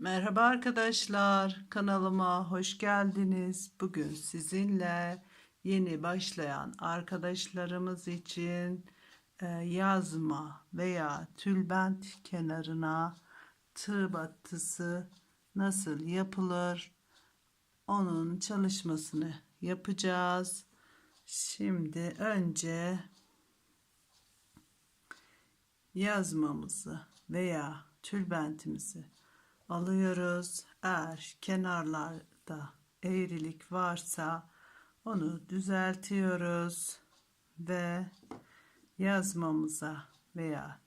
Merhaba arkadaşlar, kanalıma hoş geldiniz. Bugün sizinle yeni başlayan arkadaşlarımız için e, yazma veya tülbent kenarına tığ battısı nasıl yapılır onun çalışmasını yapacağız. Şimdi önce yazmamızı veya tülbentimizi alıyoruz. Eğer kenarlarda eğrilik varsa onu düzeltiyoruz ve yazmamıza veya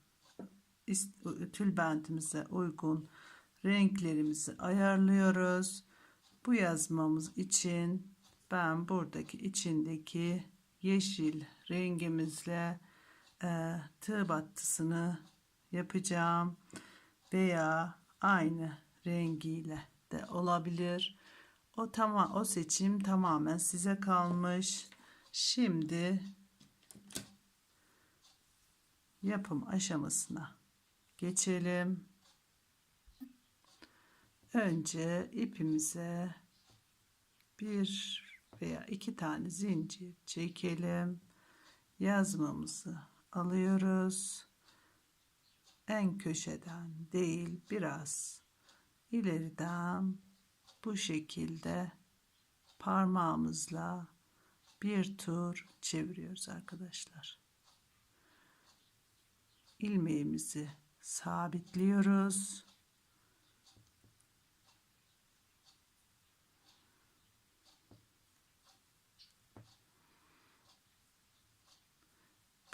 tülbentimize uygun renklerimizi ayarlıyoruz. Bu yazmamız için ben buradaki içindeki yeşil rengimizle e, tığ battısını yapacağım veya aynı rengiyle de olabilir. O tamam o seçim tamamen size kalmış. Şimdi yapım aşamasına geçelim. Önce ipimize bir veya iki tane zincir çekelim. Yazmamızı alıyoruz. En köşeden değil biraz ileriden bu şekilde parmağımızla bir tur çeviriyoruz arkadaşlar. ilmeğimizi sabitliyoruz.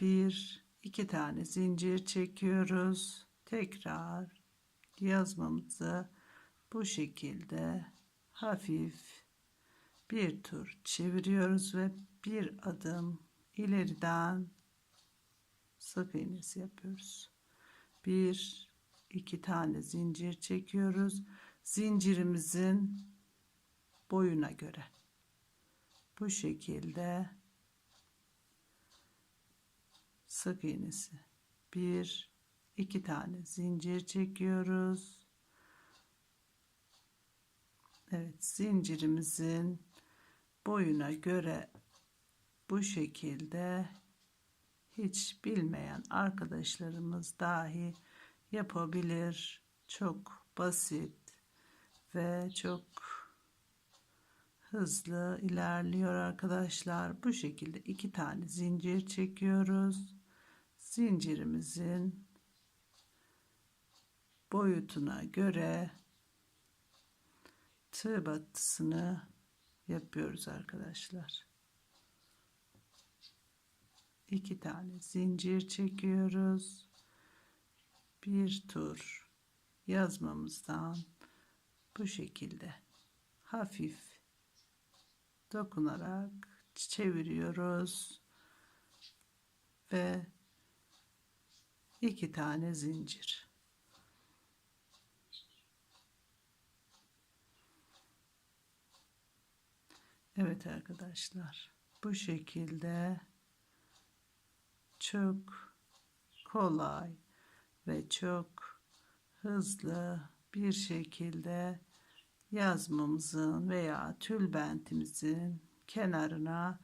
bir iki tane zincir çekiyoruz. Tekrar yazmamızı bu şekilde hafif bir tur çeviriyoruz ve bir adım ileriden sık iğnesi yapıyoruz. Bir iki tane zincir çekiyoruz zincirimizin boyuna göre. Bu şekilde sık iğnesi. Bir iki tane zincir çekiyoruz. Evet zincirimizin boyuna göre bu şekilde hiç bilmeyen arkadaşlarımız dahi yapabilir. Çok basit ve çok hızlı ilerliyor arkadaşlar. Bu şekilde iki tane zincir çekiyoruz zincirimizin boyutuna göre tığ battısını yapıyoruz arkadaşlar. iki tane zincir çekiyoruz. Bir tur yazmamızdan bu şekilde hafif dokunarak çeviriyoruz ve iki tane zincir. Evet arkadaşlar bu şekilde çok kolay ve çok hızlı bir şekilde yazmamızın veya tülbentimizin kenarına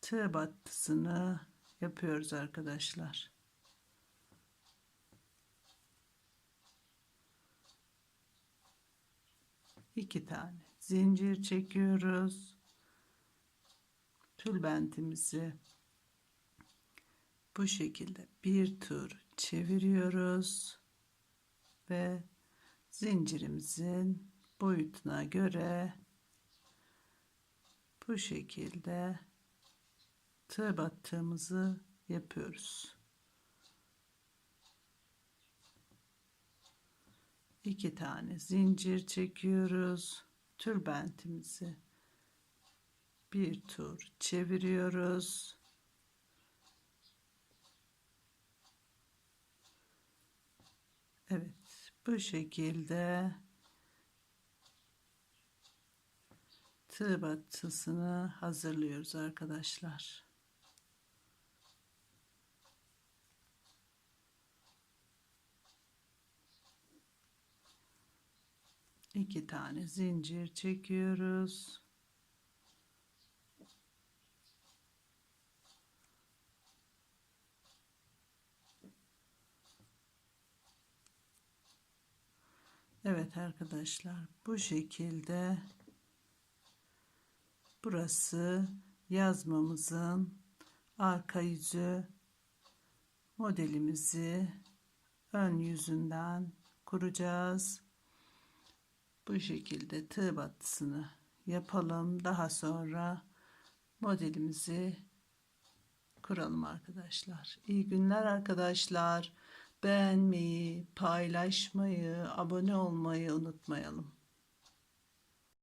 tığ battısını yapıyoruz arkadaşlar. İki tane zincir çekiyoruz tülbentimizi bu şekilde bir tur çeviriyoruz ve zincirimizin boyutuna göre bu şekilde tığ battığımızı yapıyoruz. İki tane zincir çekiyoruz. Tülbentimizi bir tur çeviriyoruz. Evet bu şekilde tığ battısını hazırlıyoruz arkadaşlar. İki tane zincir çekiyoruz. Evet arkadaşlar bu şekilde burası yazmamızın arka yüzü modelimizi ön yüzünden kuracağız. Bu şekilde tığ battısını yapalım. Daha sonra modelimizi kuralım arkadaşlar. İyi günler arkadaşlar. Beğenmeyi, paylaşmayı, abone olmayı unutmayalım.